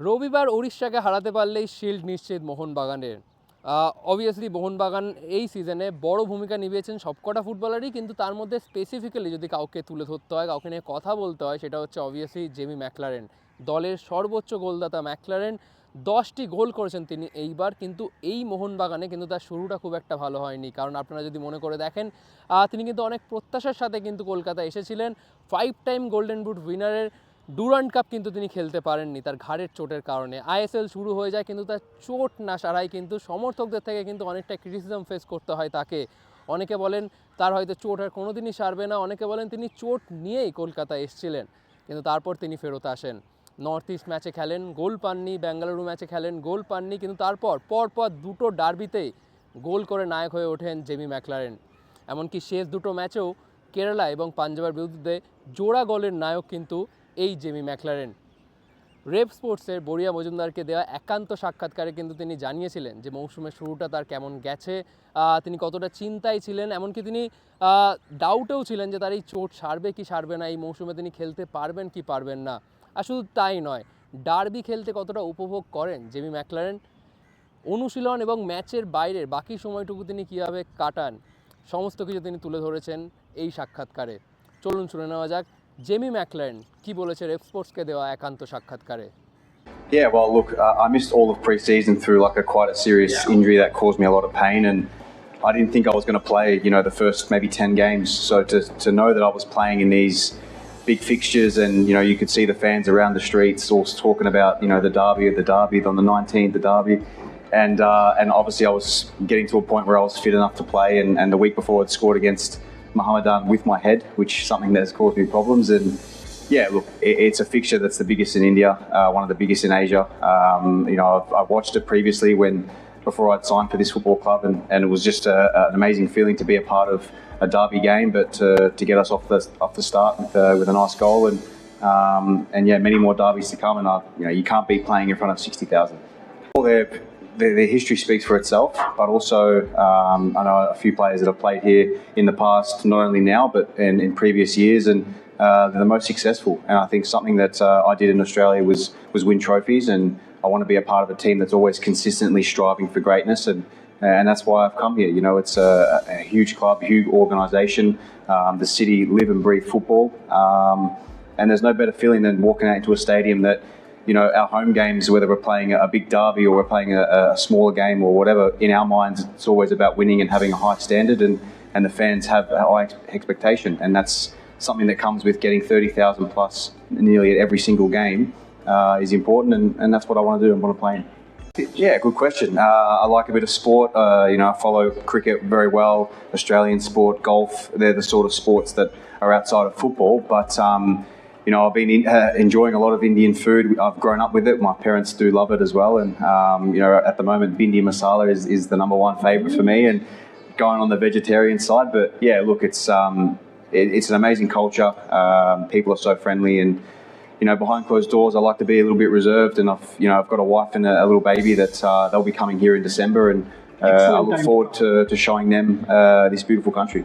রবিবার উড়িষ্যাকে হারাতে পারলেই শিল্ড নিশ্চিত মোহনবাগানের। অবভিয়াসলি মোহনবাগান এই সিজনে বড় ভূমিকা নিভিয়েছেন সবকটা ফুটবলারই কিন্তু তার মধ্যে স্পেসিফিক্যালি যদি কাউকে তুলে ধরতে হয়, কাউকে নিয়ে কথা বলতে হয়, সেটা হচ্ছে অবভিয়াসলি জেমি ম্যাকলারেন দলের সর্বোচ্চ গোলদাতা ম্যাকলারেন দশটি গোল করেছেন তিনি এইবার, কিন্তু এই মোহনবাগানে কিন্তু তার শুরুটা খুব একটা ভালো হয়নি। কারণ আপনারা যদি মনে করে দেখেন তিনি কিন্তু অনেক প্রত্যাশার সাথে কিন্তু কলকাতা এসেছিলেন। ফাইভ টাইম গোল্ডেন বুট উইনারের ডুরান্ড কাপ কিন্তু তিনি খেলতে পারেননি তার ঘাড়ের চোটের কারণে। আইএসএল শুরু হয়ে যায় কিন্তু তার চোট না সারাই কিন্তু সমর্থকদের থেকে কিন্তু অনেকটা ক্রিটিসিজম ফেস করতে হয় তাকে। অনেকে বলেন তার হয়তো চোট আর কোনোদিনই সারবে না, অনেকে বলেন তিনি চোট নিয়েই কলকাতা এসেছিলেন, কিন্তু তারপর তিনি ফেরত আসেন। নর্থ ইস্ট ম্যাচে খেলেন, গোল পাননি, বেঙ্গালুরু ম্যাচে খেলেন, গোল পাননি, কিন্তু তারপর পরপর দুটো ডার্বিতেই গোল করে নায়ক হয়ে ওঠেন জেমি ম্যাকলারেন। এমনকি শেষ দুটো ম্যাচেও কেরালা এবং পাঞ্জাবের বিরুদ্ধে জোড়া গোলের নায়ক কিন্তু এই জেমি ম্যাকলারেন। রেপ স্পোর্টসের বড়িয়া মজুমদারকে দেওয়া একান্ত সাক্ষাৎকারে কিন্তু তিনি জানিয়েছিলেন যে মৌসুমের শুরুটা তার কেমন গেছে তিনি কতটা চিন্তায় ছিলেন, এমনকি তিনি ডাউটেও ছিলেন যে তার এই চোট সারবে কি সারবে না, এই মৌসুমে তিনি খেলতে পারবেন কি পারবেন না। আর শুধু তাই নয়, ডার্বি খেলতে কতটা উপভোগ করেন জেমি ম্যাকলারেন? অনুশীলন এবং ম্যাচের বাইরের বাকি সময়টুকু তিনি কীভাবে কাটান, সমস্ত কিছু তিনি তুলে ধরেছেন এই সাক্ষাৎকারে। চলুন শুনে নেওয়া যাক জেমি ম্যাকলারেন কি বলেছে রেপ স্পোর্টসকে দেওয়া একান্ত সাক্ষাৎকারে Yeah, well, look, uh, I missed all of pre-season through like a quite a serious injury that caused me a lot of pain, and I didn't think I was going to play, you know, the first maybe ten games. So to to know that I was playing in these big fixtures, and you know, you could see the fans around the streets all talking about, you know, the derby, the derby on the 19th, the derby. And, uh, and obviously, I was getting to a point where I was fit enough to play. And, and the week before, I'd scored against Mohammedan with my head, which is something that has caused me problems. And yeah, look, it, it's a fixture that's the biggest in India, uh, one of the biggest in Asia. Um, you know, I've, I've watched it previously when before I'd signed for this football club, and, and it was just a, an amazing feeling to be a part of a derby game, but to, to get us off the off the start with, uh, with a nice goal, and um, and yeah, many more derbies to come. And I, you know, you can't be playing in front of sixty thousand. Well, their, their, history speaks for itself, but also um, I know a few players that have played here in the past, not only now but in, in previous years, and uh, they're the most successful. And I think something that uh, I did in Australia was was win trophies, and I want to be a part of a team that's always consistently striving for greatness, and and that's why I've come here. You know, it's a, a huge club, huge organisation. Um, the city live and breathe football, um, and there's no better feeling than walking out into a stadium that you know, our home games, whether we're playing a big derby or we're playing a, a smaller game or whatever, in our minds, it's always about winning and having a high standard, and, and the fans have a high expectation, and that's something that comes with getting 30,000 plus nearly at every single game uh, is important, and, and that's what I want to do and want to play in. Yeah, good question. Uh, I like a bit of sport. Uh, you know, I follow cricket very well, Australian sport, golf. They're the sort of sports that are outside of football. But um, you know, I've been in, uh, enjoying a lot of Indian food. I've grown up with it. My parents do love it as well. And um, you know, at the moment, bindi masala is, is the number one favourite for me. And going on the vegetarian side, but yeah, look, it's um, it, it's an amazing culture. Um, people are so friendly and you know, behind closed doors, I like to be a little bit reserved, and I've, you know, I've got a wife and a, a little baby that uh, they'll be coming here in December, and uh, I look forward to, to showing them uh, this beautiful country.